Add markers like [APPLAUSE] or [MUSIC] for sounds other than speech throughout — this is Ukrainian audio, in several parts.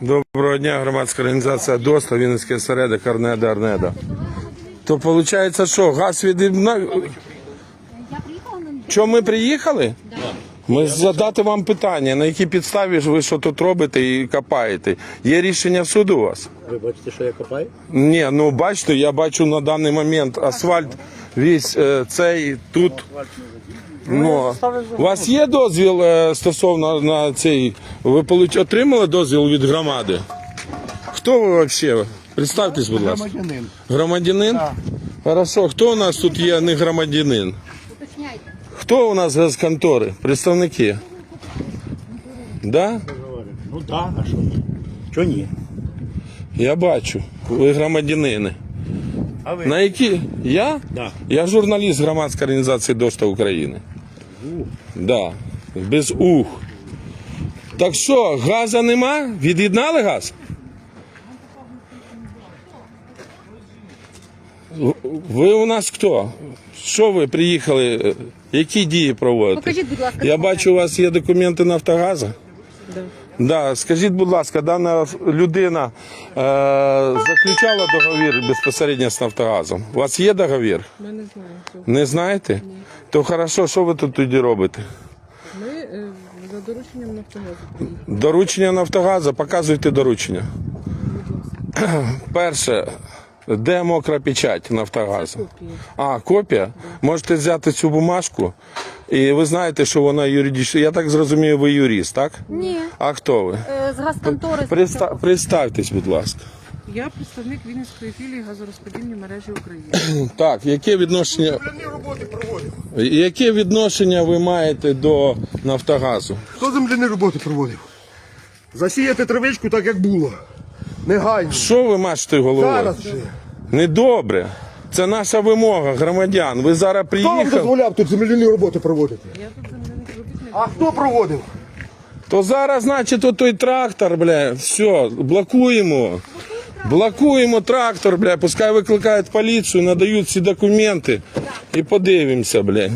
Доброго дня, громадська організація ДОСТа, Вінницький осередок Арнеда Арнеда. То виходить, що газ від... Я приїхала на Що ми приїхали? Ми задати вам питання, на якій підставі ж ви що тут робите і копаєте. Є рішення суду у вас? Ви бачите, що я копаю? Ні, ну бачите, я бачу на даний момент асфальт весь е, цей тут. Ну, у вас є дозвіл е, стосовно на цей. Ви получ- отримали дозвіл від громади? Хто ви взагалі? Представтесь, будь ласка. Громадянин. Громадянин? Хорошо, хто у нас тут є не громадянин? Хто у нас з контори? Представники? Да? Ну да, а що ні? Що ні? Я бачу. Ви громадянини. А ви? На які? Я? Да. Я журналіст громадської організації ДОСТа України. Да. Без ух. Так що, газа нема? Від'єднали газ? Ви у нас хто? Що ви приїхали? Які дії проводите? Покажіть, будь ласка, Я бачу, у вас є документи Нафтогазу? Да, скажіть, будь ласка, дана людина е, заключала договір безпосередньо з Нафтогазом. У вас є договір? Ми не знаємо цього. Не знаєте? То хорошо, що ви тут тоді робите? Ми е, за дорученням Нафтогазу приїхали. Доручення Нафтогазу, показуйте доручення. Перше, де мокра печать Нафтогазу? А, копія? Можете взяти цю бумажку, і ви знаєте, що вона юридична. Я так зрозумію, ви юрист, так? Ні, А хто ви? е, з газконтори. з Приста- Представтесь, будь ласка. Я представник Вінницької філії газорозподільної мережі України. [CLEARS THROAT] Так, яке відношення яке відношення ви маєте до Нафтогазу? Хто земляні роботи проводив? Засіяти травичку так, як було. Негайно. Що ви мачите головою? Зараз же. Недобре. Це наша вимога громадян. Ви зараз Хто вам приїхали, дозволяв тут земляні роботи проводити? Я тут земляних робіт не А хто проводив? то зараз, значить, отой трактор, бля, все, блокуємо. Блокуємо трактор, бля, пускай викликають поліцію, надають всі документи і подивимося, бля.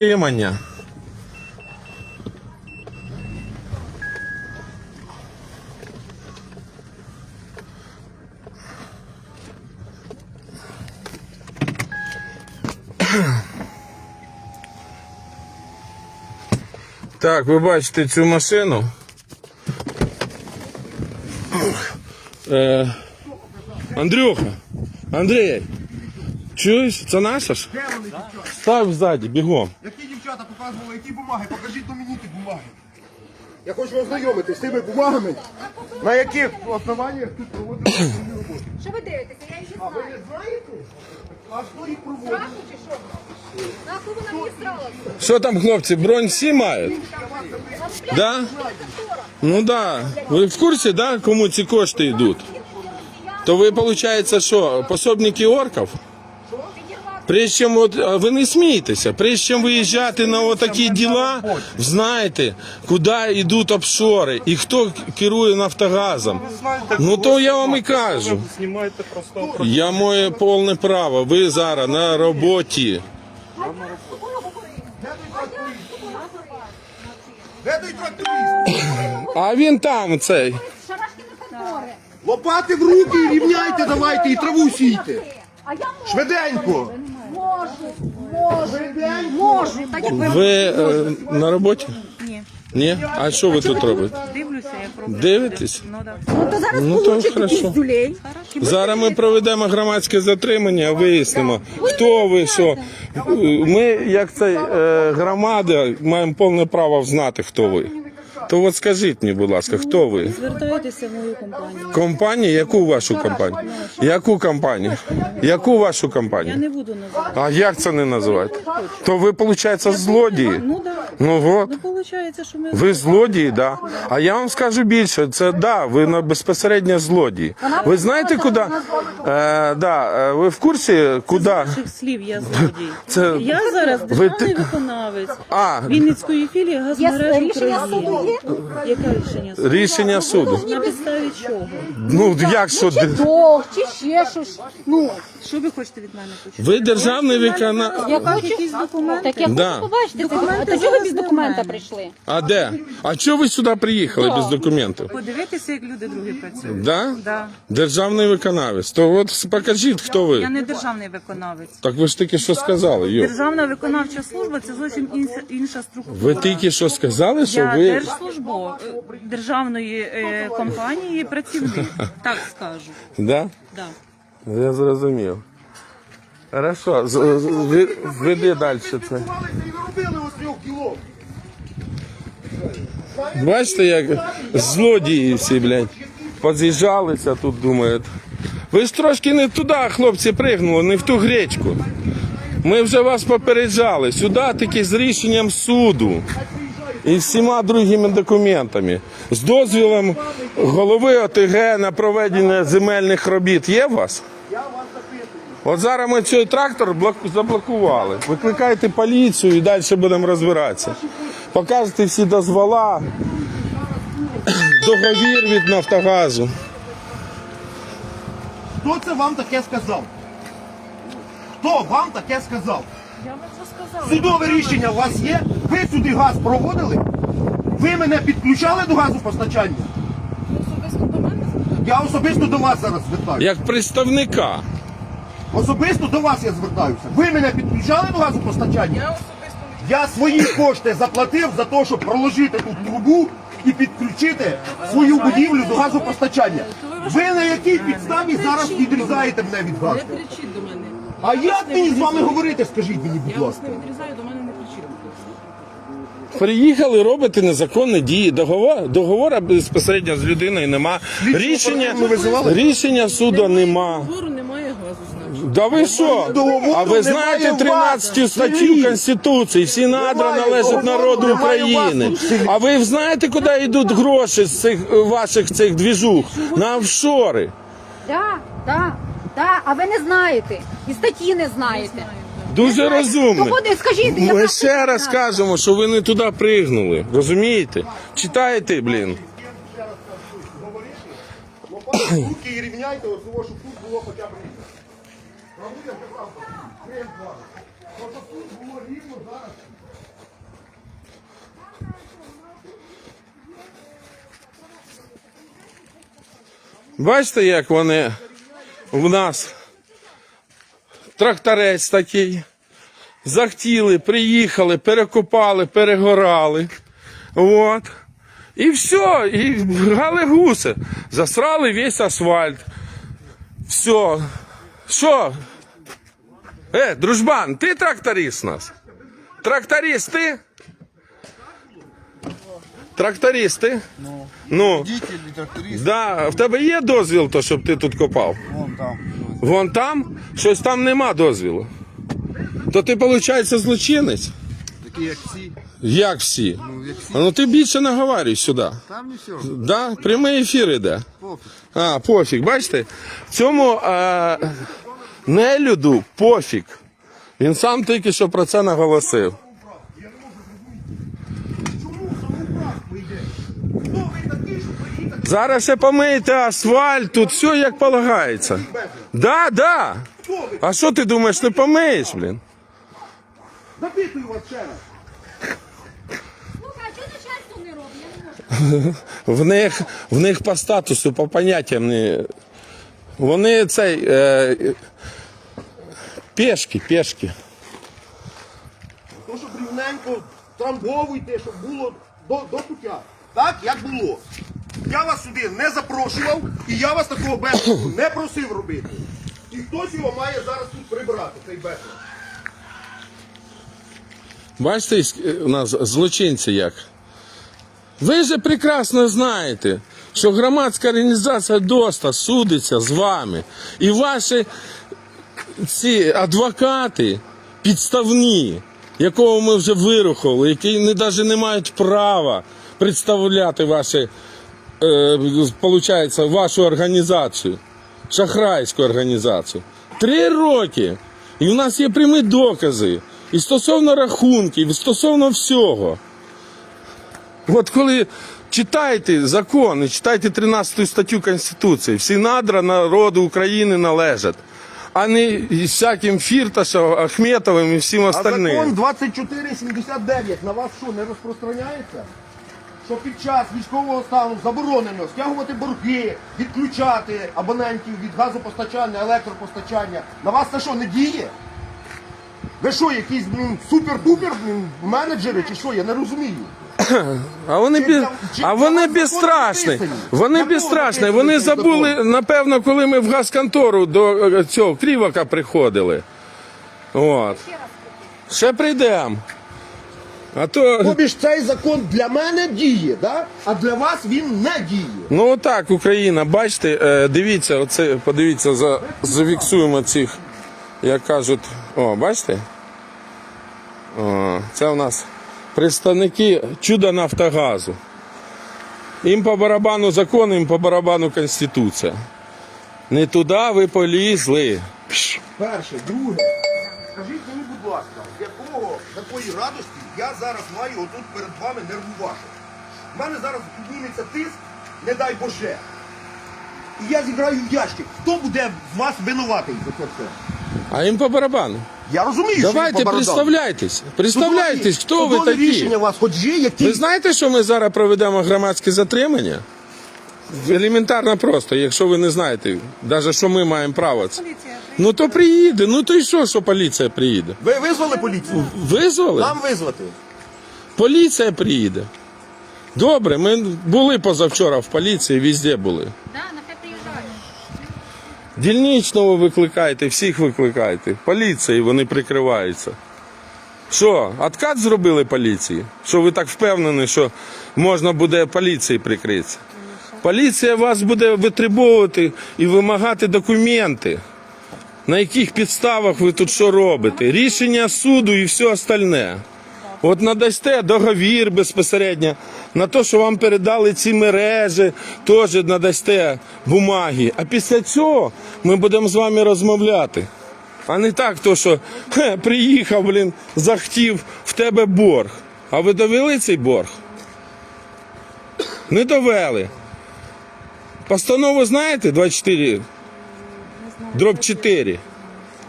Тримання. Так, ви бачите цю машину. Е, Андрюха, Андрій, чуєш? Це наша ж? Став ззаді, бігом. Які дівчата показували, які бумаги? Покажіть до мені ті бумаги. Я хочу ознайомитись з тими бумагами, на яких основаннях тут проводили роботи. Що ви дивитеся? Я їх не Ви знаю. не знаєте? А хто їх проводив? Страшно чи що? Що там, хлопці, бронь всі мають? Да? Ну да. Ви в курсі, да, кому ці кошти йдуть? То ви, виходить, що, пособники орків? Прежде чим от, а ви не смійтеся, прежде чим виїжджати на отакі діла, знаєте, куди йдуть офшори і хто керує Нафтогазом. Ну то я вам і кажу. Я маю повне право. Ви зараз на роботі. Де той тракторист? А він там цей. Лопати в руки, рівняйте, давайте і траву сійте. Швиденько. Можу, можу, можу. Ви е, на роботі? Ні. Ні? А що ви тут робите? Дивлюся, я пробую. Дивитесь? Ну да. Ну то зараз Ну то хорошо. дюлей. Зараз ми проведемо громадське затримання, вияснимо, хто ви, що. Ми, як це е, громада, маємо повне право знати, хто ви. То от скажіть мені, будь ласка, хто ви? Звертайтеся в мою компанію. Компанія? Яку вашу компанію? Яку компанію? Яку вашу Я компанію? не буду називати. А як це не називати? То ви, виходить, злодії. Ну да. Ну от. Ну виходить, що ми Ви злодії, да. А я вам скажу більше, це да, ви на безпосередньо злодії. Ви знаєте, куди? Е, да, е, ви в курсі, куди? ваших слів я злодій. [LAUGHS] Це- Я зараз Ви державний ти- виконавець А, Вінницької філії Є газмереж рішення України. є? Яке рішення? суду? Рішення суду. На підставі чого? Ну як що? Чи долг, чи ще щось. Ну, Що ви хочете від мене почути? Ви державний виконавець. я хочу Якісь документи? Так я Да. хочу побачити. це. Документи А до чого ви зараз без документа прийшли? А де? А чого ви сюди приїхали без документів? Подивитися, як люди другі працюють. Да? Да. Державний виконавець. То от покажіть, хто ви. Я не державний виконавець. Так ви ж тільки що сказали. Йо. Державна виконавча служба це зовсім інша, інша структура. Ви тільки що сказали, що Я ви. Держслужбо е, державної е, компанії працівник. [LAUGHS] Так скажу. Да? Да. Я зрозумів. Хорошо, з- з- ви- веди далі це. Бачите, як злодії всі, блядь, поз'їжджалися тут, думають. Ви ж трошки не туди, хлопці, пригнули, не в ту гречку. Ми вже вас попереджали. Сюди таки з рішенням суду і всіма другими документами. З дозвілом голови ОТГ на проведення земельних робіт є у вас? От зараз ми цей трактор заблокували. Викликайте поліцію і далі будемо розбиратися. Покажете всі дозвола, договір від Нафтогазу. Хто це вам таке сказав? Хто вам таке сказав? Судове рішення у вас є? Ви сюди газ проводили? Ви мене підключали до газопостачання? Я особисто до вас зараз звертаюся. Як представника. Особисто до вас я звертаюся. Ви мене підключали до газопостачання? Я особисто Я свої кошти заплатив за те, щоб проложити тут трубу і підключити свою будівлю до газопостачання. Ви на якій підставі зараз відрізаєте мене від газу? не кричіть до мене. А як мені з вами говорити, скажіть мені, будь Я вас не відрізаю, до мене не кричіть. Приїхали робити незаконні дії. Договор, договора безпосередньо з людиною нема. Рішення, визивали? рішення суду нема. Договору немає газу, значить. Да ви що? Договору А ви знаєте немає 13 вас. статтю Селі. Конституції? Всі надра Немає належать договору, народу немає України. вас. А ви знаєте, куди йдуть гроші з цих е, ваших цих двіжух? На офшори. Да, да, да. А ви не знаєте. І статті не знаєте. Дуже розумно. Ну, скажіть, Ми ще раз кажемо, що ви не туди пригнули. Розумієте? Читайте, блін. Руки і рівняйте, от того, щоб тут було хоча б рівно. Правда, з вами. От тут було рівно зараз. Бачите, як вони в нас тракторець такий. Захтіли, приїхали, перекопали, перегорали. От. І все, і гали гуси. Засрали весь асфальт. Все. Що? Е, дружбан, ти тракторист у нас? Тракторист ти? Тракторист ти? Ну. Да, в тебе є дозвіл, то, щоб ти тут копав? Вон там. Вон там? Щось там нема дозвілу. То ти, виходить, злочинець? Такі як всі. Як всі? Ну, як всі. Ну ти більше наговарюй сюди. Там не все. Да? Прямий ефір іде. Пофіг. А, пофіг, бачите? Цьому е, нелюду пофіг. Він сам тільки що про це наголосив. Чому самоуправство йде? Хто ви такі, що приїхати? Зараз ще помийте асфальт, тут все як полагається. Да, да. А що ти думаєш, ти помиєш, блін? Запитую вас ще раз. Не не. [LAUGHS] В них, в них по статусу, по поняттям не. Вони цей. Е, пешки, пешки. То, щоб рівненько трамбовуйте, щоб було до, до пуття. Так, як було. Я вас сюди не запрошував, і я вас такого безпеку не просив робити. І хтось його має зараз тут прибрати, цей безпек. Бачите, у нас злочинці як. Ви же прекрасно знаєте, що громадська організація ДОСТа судиться з вами. І ваші ці адвокати підставні, якого ми вже вирухали, які навіть не мають права представляти ваші, е, получається, вашу організацію, шахрайську організацію. Три роки. І в нас є прямі докази. І стосовно рахунків, і стосовно всього. От коли читайте закон і читайте 13 статтю Конституції, всі надра народу України належать, а не всяким Фірташем, Ахметовим і всім А остальним. закон 2479 на вас що, не розпространяється? Що під час військового стану заборонено стягувати борги, відключати абонентів від газопостачання, електропостачання. На вас це що, не діє? Ви що, якісь блін, супер-пупер блін, менеджери чи що? Я не розумію. А вони бі... а вони безстрашні. Вони безстрашні. Вони забули, напевно, коли ми в газконтору до е, цього Крівака приходили. От. Ще прийдемо. А то. Тобі ж цей закон для мене діє, да? а для вас він не діє. Ну отак, Україна, бачите, е, дивіться, оце, подивіться, за, зафіксуємо цих, як кажуть, о, бачите? О, це у нас представники чуда Нафтогазу. Їм по барабану закон, їм по барабану Конституція. Не туди ви полізли. Перше, друге. Скажіть мені, будь ласка, якого такої радості я зараз маю отут перед вами нервувати? У мене зараз підніметься тиск, не дай Боже. І я зіграю в ящик. Хто буде з вас винуватий за це все? А їм по барабану. Я розумію, що Давайте представляйтесь. Представляйтесь, хто ви такі. рішення у вас хоч є, які... Ви знаєте, що ми зараз проведемо громадське затримання? Елементарно просто, якщо ви не знаєте, навіть що ми маємо право. це. Ну то приїде, ну то й що, що поліція приїде? Ви визвали поліцію? Визвали? Нам визвати. Поліція приїде. Добре, ми були позавчора в поліції, везде були. Да, нехай приїжджають. Дільничного викликайте, всіх викликайте. Поліції вони прикриваються. Що, откат зробили поліції? Що ви так впевнені, що можна буде поліції прикритися? Поліція вас буде витребовувати і вимагати документи. На яких підставах ви тут що робите? Рішення суду і все остальне. От надасте договір безпосередньо на те, що вам передали ці мережі, теж надасте бумаги. А після цього ми будемо з вами розмовляти. А не так, то, що хе, приїхав, блін, захотів в тебе борг. А ви довели цей борг? Не довели. Постанову знаєте 24? Дроб 4.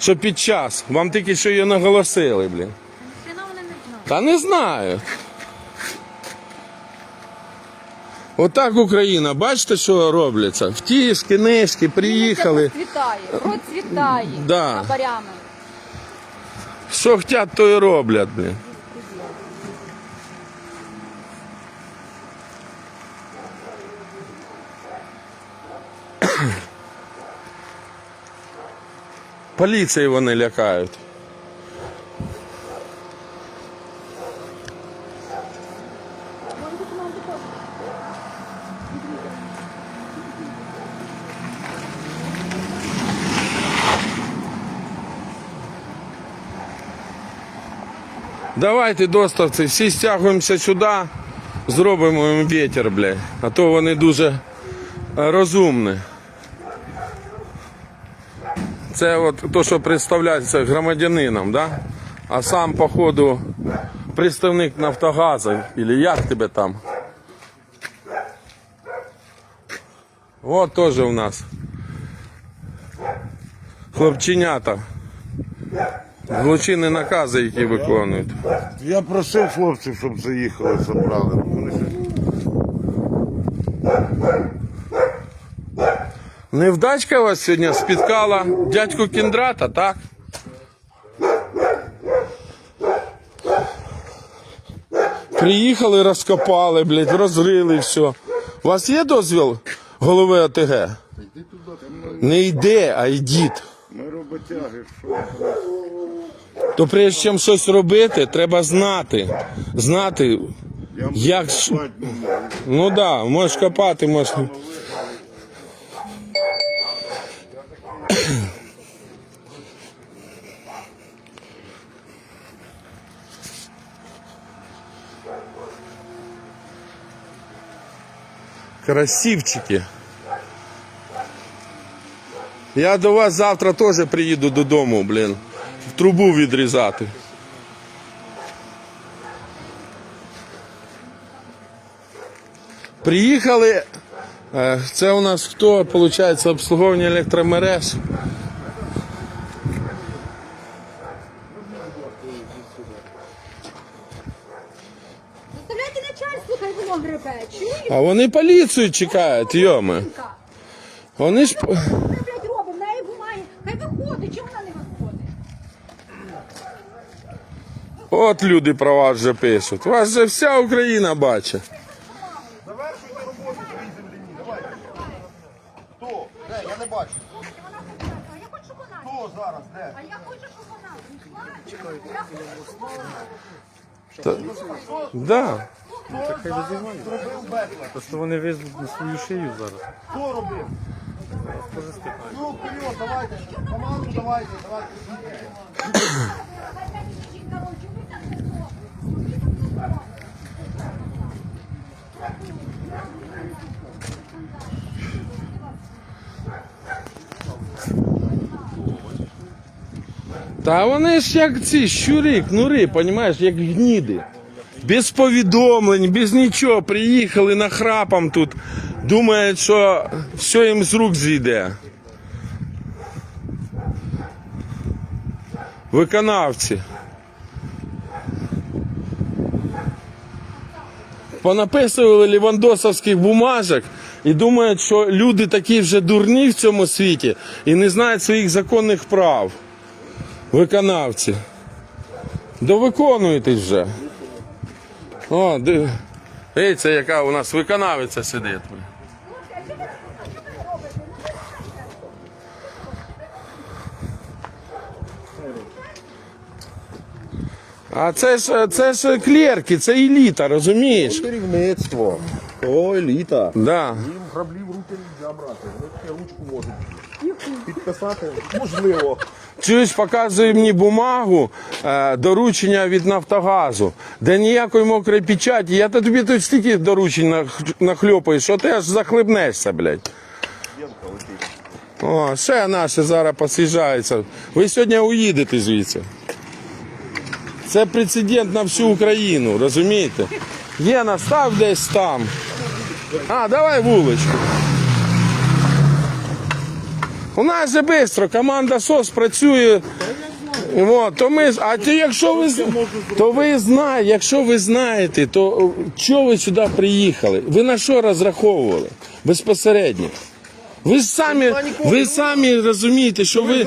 Що під час. Вам тільки що її наголосили, блін. Не. Та не знаю. Отак Україна, бачите, що робляться? В ті ж книжки приїхали. Процвітає, процвітає Да. хабарями. Що хотять, то і роблять. Блін. Поліції вони лякають. Давайте, доставці, всі стягуємося сюди, зробимо їм вітер, блядь. А то вони дуже е, розумні. Це от то, що представляється громадянином, да? а сам, походу, представник Нафтогазу, або як тебе там. От теж у нас. Хлопченята. Злочинні накази, які виконують. Я просив хлопців, щоб заїхали, забрали. Невдачка вас сьогодні спіткала дядьку Кіндрата, так? Приїхали, розкопали, блядь, розрили все. У вас є дозвіл голови ОТГ? Не йде, а йдіть. Ми роботяги, що То прежде чим щось робити, треба знати. Знати, як. ну, Ну так, да, можеш копати, можеш. Красивчики. Я до вас завтра теж приїду додому, блін. В Трубу відрізати. Приїхали. е, Це у нас хто, виходить, обслуговування електромереж. А вони поліцію чекають, йоми. Вони ж. блядь, робимо, в неї бумаги. Хай виходить, чому вона не виходить? От люди про вас вже пишуть. Вас же вся Україна бачить. Завершуйте роботу в своїй землі. Давайте. Хто? Де? Я не бачу. А я хочу, щоб вона. Хто зараз? Де? А я хочу, щоб вона. прийшла. Я хочу, щоб вона. Да. Зробив беклер. Просто вони везуть на свою шию зараз. Хто робив? Ну, вперед, давайте. Команду давайте, давайте. Та вони ж як ці щури, кнури, понімаєш, як гніди. Без повідомлень, без нічого. Приїхали нахрапом тут. Думають, що все їм з рук зійде. Виконавці. Понаписували лівандосовських бумажок і думають, що люди такі вже дурні в цьому світі і не знають своїх законних прав. Виконавці. Довиконуєтесь вже. О, ди... Дивіться, яка у нас виконавиця сидить. А це ж це ж клерки, це еліта, розумієш? Керівництво. О, еліта. Да. Їм граблі в руки не можна брати. Вони ручку можуть підписати. Можливо. Чуєш, показує мені бумагу е, доручення від Нафтогазу, де ніякої мокрої печаті. Я то тобі тут стільки доручень нах- нахльопаю, що ти аж захлебнешся, блядь. О, ще наші зараз посіжаються. Ви сьогодні уїдете звідси. Це прецедент на всю Україну, розумієте? Єна, став десь там. А, давай вуличку. У нас же швидко, команда СОС працює. От, то ми, а то якщо ви, то ви знаєте, якщо ви знаєте, то чого ви сюди приїхали? Ви на що розраховували безпосередньо? Ви самі, ви самі розумієте, що ви,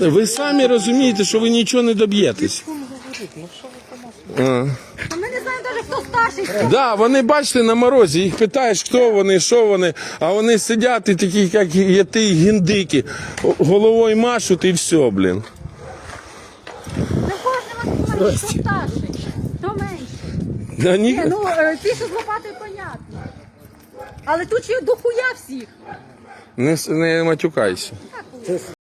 ви самі розумієте, що ви нічого не доб'єтесь. А. хто старший. хто Да, вони бачите на морозі, їх питаєш, хто вони, що вони, а вони сидять і такі, як є ти гіндики, головою машуть і все, блін. Не кожному говорить, хто старший, хто менший. Да, ні... Ні, ну е, ті, що з лопатою, понятно. Але тут ще дохуя всіх. не, с- не матюкайся.